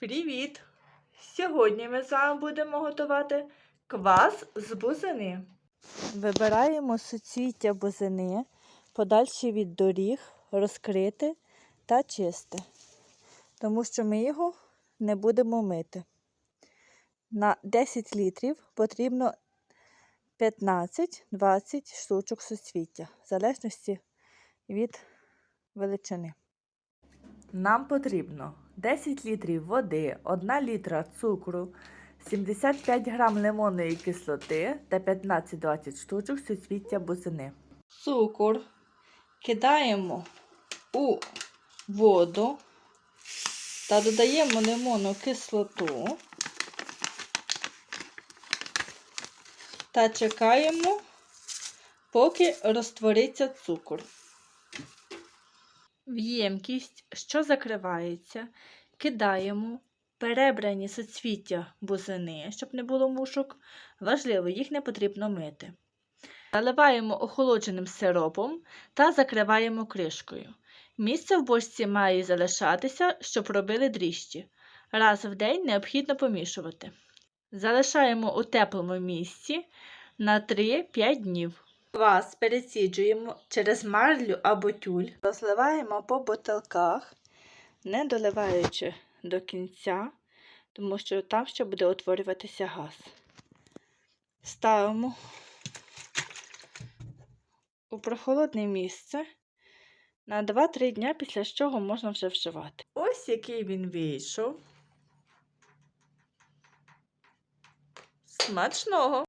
Привіт! Сьогодні ми з вами будемо готувати квас з бузини. Вибираємо суцвіття бузини, подальші від доріг, розкрите та чисте, тому що ми його не будемо мити. На 10 літрів потрібно 15-20 штучок суцвіття, в залежності від величини. Нам потрібно 10 літрів води, 1 літра цукру, 75 грам лимонної кислоти та 15-20 штучок суцвіття бузини. Цукор кидаємо у воду та додаємо лимонну кислоту та чекаємо, поки розтвориться цукор. В ємкість, що закривається, кидаємо перебрані соцвіття бузини, щоб не було мушок. Важливо, їх не потрібно мити. Заливаємо охолодженим сиропом та закриваємо кришкою. Місце в бочці має залишатися, щоб робили дріжджі. Раз в день необхідно помішувати. Залишаємо у теплому місці на 3-5 днів. Квас переціджуємо через марлю або тюль, розливаємо по бутилках, не доливаючи до кінця, тому що там ще буде утворюватися газ. Ставимо у прохолодне місце на 2-3 дня, після чого можна вже вживати. Ось який він вийшов. Смачного!